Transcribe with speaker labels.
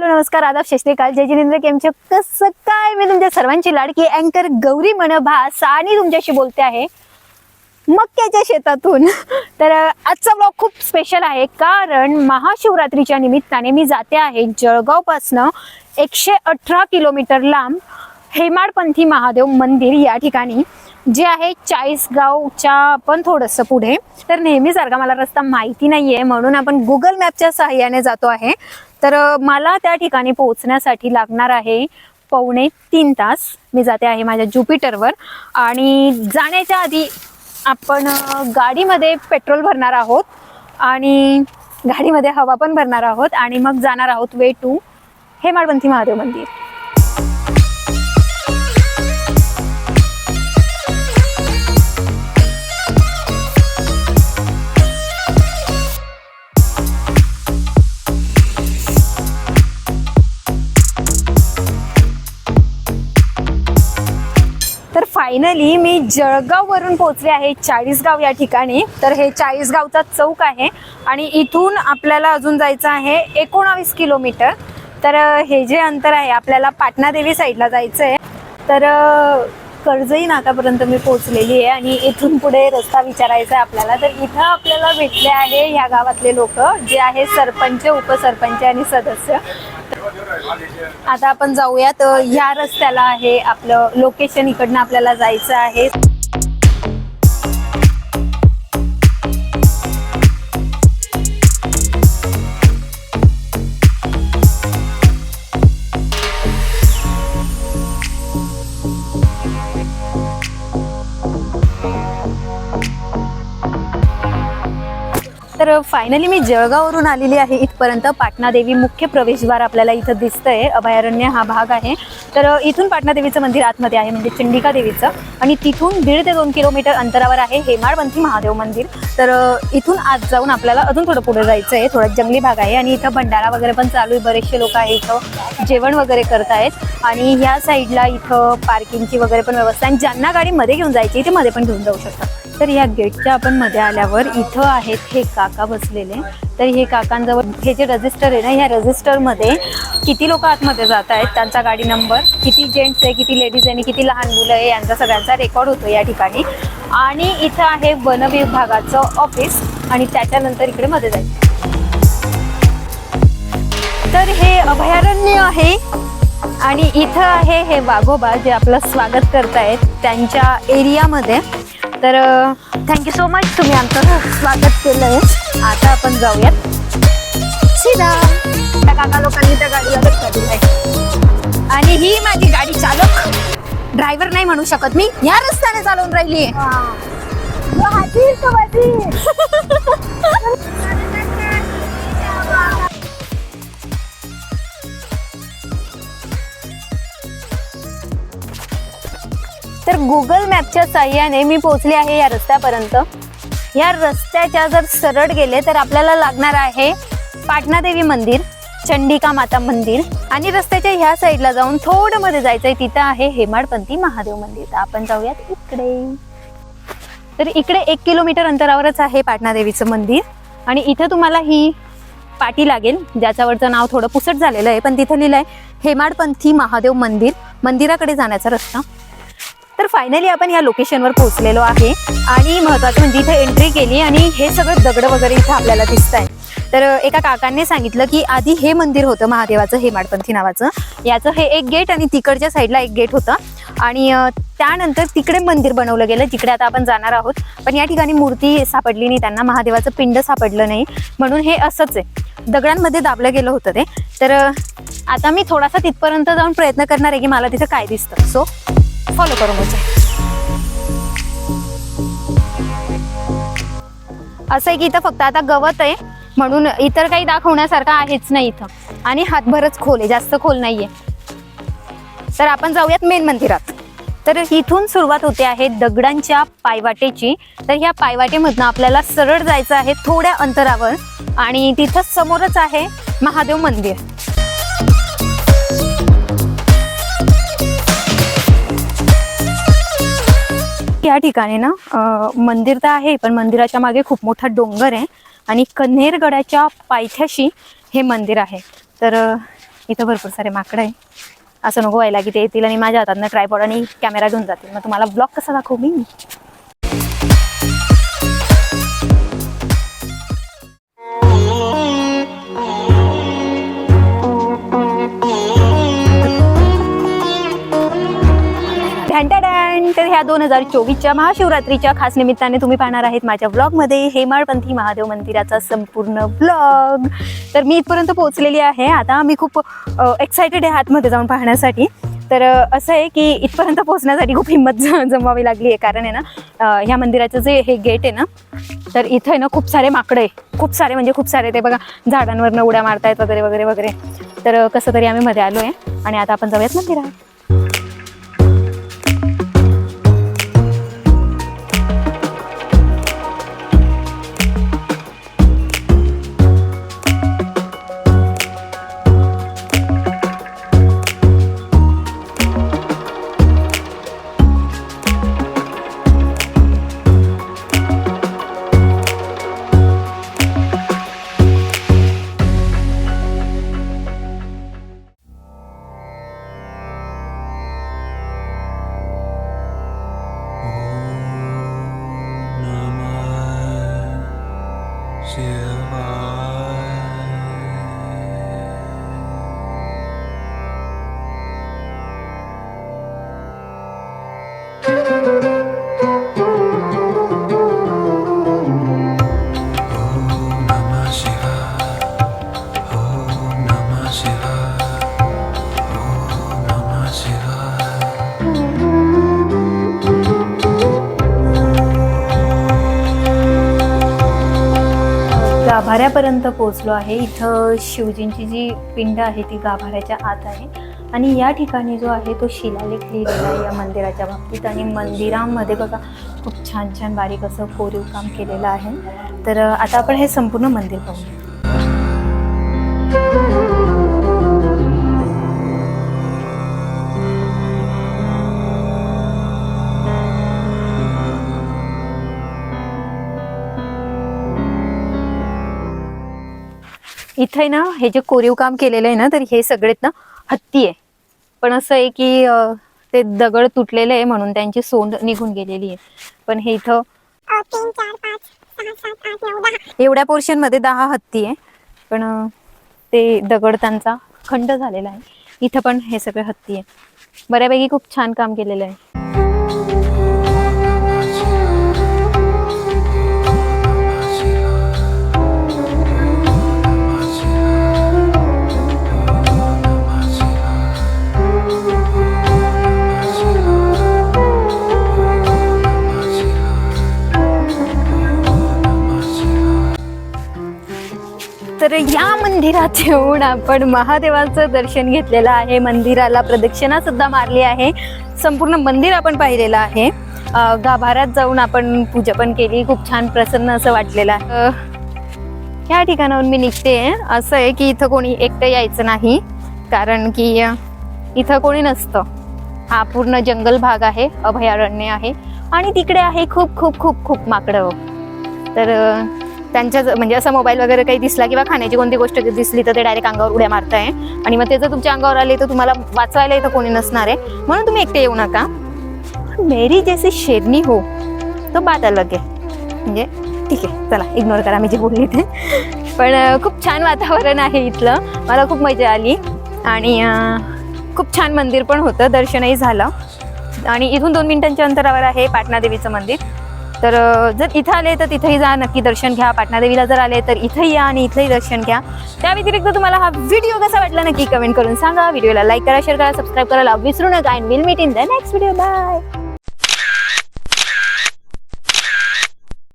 Speaker 1: Hello नमस्कार आदाब श्रीकाल जय जिनेंद्र केमचे कसं काय? मी तुमच्या सर्वांची लाडकी अँकर गौरी मनभास आणि तुमच्याशी बोलते आहे मक्याच्या शेतातून. तर आजचा ब्लॉग खूप स्पेशल आहे कारण महाशिवरात्रीच्या निमित्ताने मी जाते आहे जळगावपासनं एकशे अठरा किलोमीटर लांब हेमाडपंथी महादेव मंदिर या ठिकाणी जे आहे चाळीसगावच्या पण थोडंसं पुढे. तर नेहमीसारखा मला रस्ता माहिती नाहीये म्हणून आपण गुगल मॅपच्या सहाय्याने जातो आहे. तर मला त्या ठिकाणी पोहोचण्यासाठी लागणार आहे पावणे तीन तास. मी जाते आहे माझ्या ज्युपिटरवर. आणि जाण्याच्या आधी आपण गाडीमध्ये पेट्रोल भरणार आहोत. आणि गाडीमध्ये हवा पण भरणार आहोत. आणि मग जाणार आहोत वे टू हेमाडपंथी महादेव मंदिर. फायनली मी जळगाववरून पोहोचले आहे चाळीसगाव या ठिकाणी. तर हे चाळीसगावचा चौक आहे आणि इथून आपल्याला अजून जायचं आहे एकोणावीस किलोमीटर. तर हे जे अंतर आहे आपल्याला पाटणादेवी साईडला जायचं आहे तर कर्जई नाकापर्यंत मी पोहोचलेली आहे आणि इथून पुढे रस्ता विचारायचा आहे आपल्याला. तर इथं आपल्याला भेटले आहे ह्या गावातले लोक जे आहे सरपंच उपसरपंच आणि सदस्य. आता आपण जाऊयात. ह्या रस्त्याला आहे आपलं लोकेशन इकडनं आपल्याला जायचं आहे. तर फायनली मी जळगाववरून आलेली आहे. इथपर्यंत पाटणादेवी मुख्य प्रवेशद्वार आपल्याला इथं दिसतंय. अभयारण्य हा भाग आहे. तर इथून पाटणादेवीचं मंदिर आतमध्ये आहे म्हणजे चंडिका देवीचं आणि तिथून दीड ते दोन किलोमीटर अंतरावर आहे हेमाडपंथी महादेव मंदिर. तर इथून आज जाऊन आपल्याला अजून थोडं पुढे जायचं आहे थोडा जंगली भाग आहे आणि इथं भंडारा वगैरे पण चालू आहे. बरेचसे लोक आहे इथं. जेवण वगैरे करतायत. आणि ह्या साईडला इथं पार्किंगची वगैरे पण व्यवस्था आहे. आणि ज्यांना गाडी मध्ये घेऊन जायची ते मध्ये पण घेऊन जाऊ शकतात. तर ह्या गेटच्या आपण मध्ये आल्यावर इथं आहेत हे काका बसलेले. तर हे काकांजवळ हे जे रजिस्टर आहे ना ह्या रजिस्टरमध्ये किती लोक आतमध्ये जात आहेत त्यांचा गाडी नंबर किती जेंट्स आहे किती लेडीज आहे आणि किती लहान मुलं आहे यांचा सगळ्यांचा रेकॉर्ड होतो या ठिकाणी. आणि इथं आहे वन विभागाचं ऑफिस आणि त्याच्यानंतर इकडे मध्ये जायचं तर हे अभयारण्य आहे आणि इथं आहे हे वाघोबा जे आपलं स्वागत करतायत त्यांच्या एरियामध्ये तर थँक्यू सो मच तुम्ही आमचं स्वागत केलं आहे आता आपण जाऊयात. सीधा. त्या काका लोकांनी त्या गाडीला धक्का दिलाय. आणि ही माझी गाडी चालक. ड्रायव्हर नाही म्हणू शकत मी. या रस्त्याने चालवून राहिली तर गुगल मॅपच्या साह्याने मी पोहोचले आहे या रस्त्यापर्यंत. या रस्त्याच्या जर सरळ गेले तर आपल्याला लागणार आहे पाटणादेवी मंदिर चंडिका माता मंदिर आणि रस्त्याच्या ह्या साईडला जाऊन थोडं मध्ये जायचंय तिथं आहे हेमाडपंथी महादेव मंदिर. आपण जाऊयात इकडे. तर इकडे एक किलोमीटर अंतरावरच आहे पाटणादेवीचं मंदिर आणि इथं तुम्हाला ही पाटी लागेल ज्याच्यावरचं नाव थोडं पुसट झालेलं आहे पण तिथं लिहिलंय हेमाडपंथी महादेव मंदिर मंदिराकडे जाण्याचा रस्ता. तर फायनली आपण या लोकेशनवर पोहोचलेलो आहे. आणि महत्वाचं म्हणजे इथे एंट्री केली आणि हे सगळं दगड वगैरे इथे आपल्याला दिसत आहे तर एका काकांनी सांगितलं की आधी हे मंदिर होतं महादेवाचं हेमाडपंथी नावाचं. याचं हे एक गेट आणि तिकडच्या साईडला एक गेट होतं. आणि त्यानंतर तिकडे मंदिर बनवलं गेलं जिकडे आता आपण जाणार आहोत. पण या ठिकाणी मूर्ती सापडली नाही त्यांना महादेवाचं पिंड सापडलं नाही. म्हणून हे असंच आहे. दगडांमध्ये दाबलं गेलं होतं ते. तर आता मी थोडासा तिथपर्यंत जाऊन प्रयत्न करणार आहे की मला तिथं काय दिसतं. सो फॉलो करू म्हणजे असं आहे की इथं फक्त आता गवत आहे म्हणून इतर काही दाखवण्यासारखं आहेच नाही इथं. आणि हातभरच खोल आहे जास्त खोल नाहीये. तर आपण जाऊयात मेन मंदिरात. तर इथून सुरुवात होते आहे दगडांच्या पायवाटेची. तर ह्या पायवाटेमधनं आपल्याला सरळ जायचं आहे थोड्या अंतरावर. आणि तिथं समोरच आहे महादेव मंदिर. या ठिकाणी ना मंदिर तर आहे पण मंदिराच्या मागे खूप मोठा डोंगर आहे आणि कन्हेरगडाच्या पायथ्याशी हे मंदिर आहे. तर इथं भरपूर सारे माकडं आहे. असं नको व्हायला की ते येतील आणि माझ्या हातातनं ट्रायपॉड आणि कॅमेरा घेऊन जातील. मग तुम्हाला ब्लॉग कसा दाखवू मी? या दोन हजार चोवीसच्या महाशिवरात्रीच्या खास निमित्ताने तुम्ही पाहणार आहेत माझ्या ब्लॉगमध्ये हेमाळपंथी महादेव मंदिराचा संपूर्ण ब्लॉग तर मी इथपर्यंत पोहोचलेली आहे. आता मी खूप एक्सायटेड आहे आतमध्ये जाऊन पाहण्यासाठी. तर असं आहे की इथपर्यंत पोहोचण्यासाठी खूप हिंमत जमवावी लागली आहे. कारण आहे ना ह्या मंदिराचं जे हे गेट आहे ना तर इथं आहे ना खूप सारे माकडे खूप सारे म्हणजे खूप सारे ते बघा झाडांवरनं उड्या मारतायत वगैरे वगैरे वगैरे. तर कसं तरी आम्ही मध्ये आलो आहे आणि आता आपण जाऊयात मंदिरात. गाभाऱ्यापर्यंत पोहोचलो आहे. इथं शिवजींची जी पिंड आहे ती गाभाऱ्याच्या आत आहे. आणि या ठिकाणी जो आहे तो शिलालेख लिहिलेला आहे या मंदिराच्या बाबतीत. आणि मंदिरामध्ये बघा खूप छान छान बारीक असं कोरीव काम केलेलं आहे. तर आता आपण हे संपूर्ण मंदिर पाहूया. इथे ना हे जे कोरीव काम केलेलं आहे ना तर हे सगळेत ना हत्ती आहे. पण असं आहे की ते दगड तुटलेले आहे म्हणून त्यांची सोंड निघून गेलेली आहे. पण हे इथं एवढ्या पोर्शनमध्ये दहा. हत्ती आहे. पण ते दगड त्यांचा खंड झालेला आहे. इथं पण हे सगळे हत्ती आहे. बऱ्यापैकी खूप छान काम केलेलं आहे. मंदिरात येऊन आपण महादेवाचं दर्शन घेतलेलं आहे. मंदिराला प्रदक्षिणा सुद्धा मारली आहे. संपूर्ण मंदिर आपण पाहिलेलं आहे. गाभाऱ्यात जाऊन आपण पूजा पण केली. खूप छान प्रसन्न असं वाटलेलं आहे. या ठिकाणाहून मी निघते. असं आहे की इथं कोणी एकटं यायचं नाही. कारण की इथं कोणी नसतं. हा पूर्ण जंगल भाग आहे. अभयारण्य आहे. आणि तिकडे आहे खूप खूप खूप खूप माकडं. तर त्यांच्या ज- म्हणजे असं मोबाईल वगैरे काही दिसला किंवा खाण्याची कोणती गोष्ट दिसली तर ते डायरेक्ट अंगावर उड्या मारताय. आणि मग ते जर तुमच्या अंगावर आले तर तुम्हाला वाचवायला इथं कोणी नसणार आहे. म्हणून तुम्ही एकटे येऊ नका. मेरी जैसी शेरनी हो तो बात अलग आहे म्हणजे ठीक आहे चला इग्नोर करा मी जे बोलली ते. पण खूप छान वातावरण आहे इथलं. मला खूप मजा आली. आणि खूप छान मंदिर पण होतं दर्शनही झालं. आणि इथून दोन मिनिटांच्या अंतरावर आहे पाटणादेवीचं मंदिर. तर जर इथं आले तर तिथेही जा नक्की दर्शन घ्या. पाटणादेवीला जर आले तर इथंही या आणि इथंही दर्शन घ्या. त्या व्यतिरिक्त तुम्हाला हा व्हिडिओ कसा वाटला नक्की कमेंट करून सांगा. व्हिडिओला लाईक करा शेअर करा सबस्क्राईब करायला विसरू नका. And will meet in the next video bye